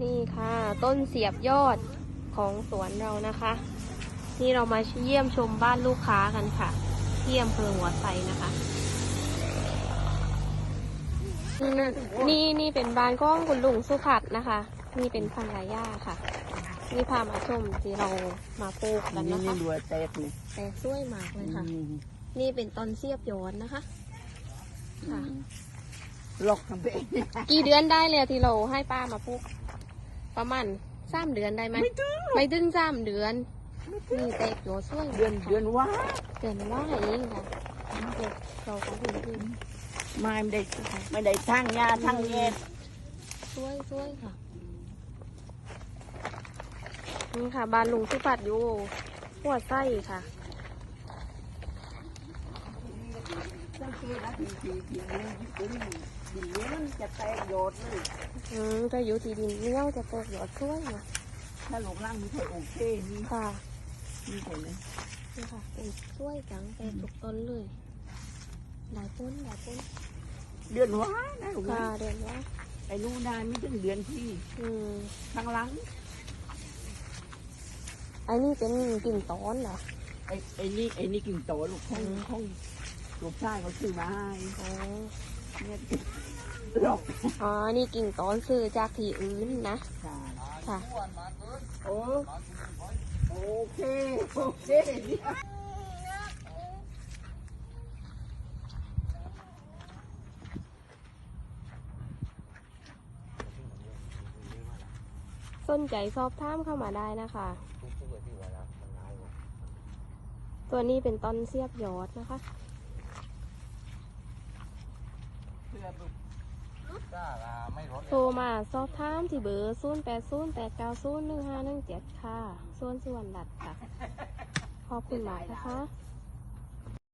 นี่ค่ะ ต้นเสียบยอดของสวนเรานะคะ นี่เรามาเยี่ยมชมบ้านลูกค้ากันค่ะ ที่อำเภอหัวไซนะคะ นี่นี่เป็นบ้านของคุณลุงสุผัดนะคะ นี่เป็นพันรายาค่ะ นี่พามาชมที่เรามาปลูกกันนี่นะนี่คะรัวเตกนี่แต่สวยมากเลยค่ะอืมนี่เป็นต้นเสียบยอดนะคะค่ะลอกทำเองกี่เดือนได้เลยที่เราให้ป้ามาปลูก ประมาณสามเดือนได้ไหมไม่ถึงไม่ถึงสามเดือนนี่แตกโยสวยเดือนเดือนว่าเดือนว่าเองค่ะเด็กเราก็เห็นอยู่ไม่ได้ไม่ได้ทั้งยาทั้งเย็ดสวยสวยค่ะนี่ค่ะบ้านลุงสุปัดอยู่หัวไส้ค่ะ ทั้งทีนะทีทีทีนี้ถึงดินนี้มันจะแตกโยดเลยอืมจะอยู่ที่ดินเนี้ยวจะแตกยอดสวยค่ะถ้าหลงล่างมีใครโอเคนี่ค่ะนี่ใครเลยนี่ค่ะเป็นสวยจังแตกทุกต้นเลยหลายต้นหลายต้นเดือนว่านะหลงค่ะล่างเดือนว่าไอ้นู่นได้ไม่ถึงเดือนที่อืมข้างหลังอันนี้เป็นกิ่งตอนเหรอไอ้ไอ้นี่ไอ้นี่กิ่งโตลูกของของ ลูกชายเขาซื้อมาให้อ๋อเนี่ยหลอกอ๋อ นี่กิ่งตอนซื้อจากที่อื่นนะ ค่ะค่ะ โอ้โอเค โอเคเนี่ยสนใจสอบถามเข้ามาได้นะคะ ตัวนี้เป็นต้นเสียบยอดนะคะ โทรมาสอบถามที่เบอร์ 0 8 0 8 9 0 1 5 1 7 ค่ะ ส่วนส่วนดัดค่ะ ขอบคุณหลายนะคะ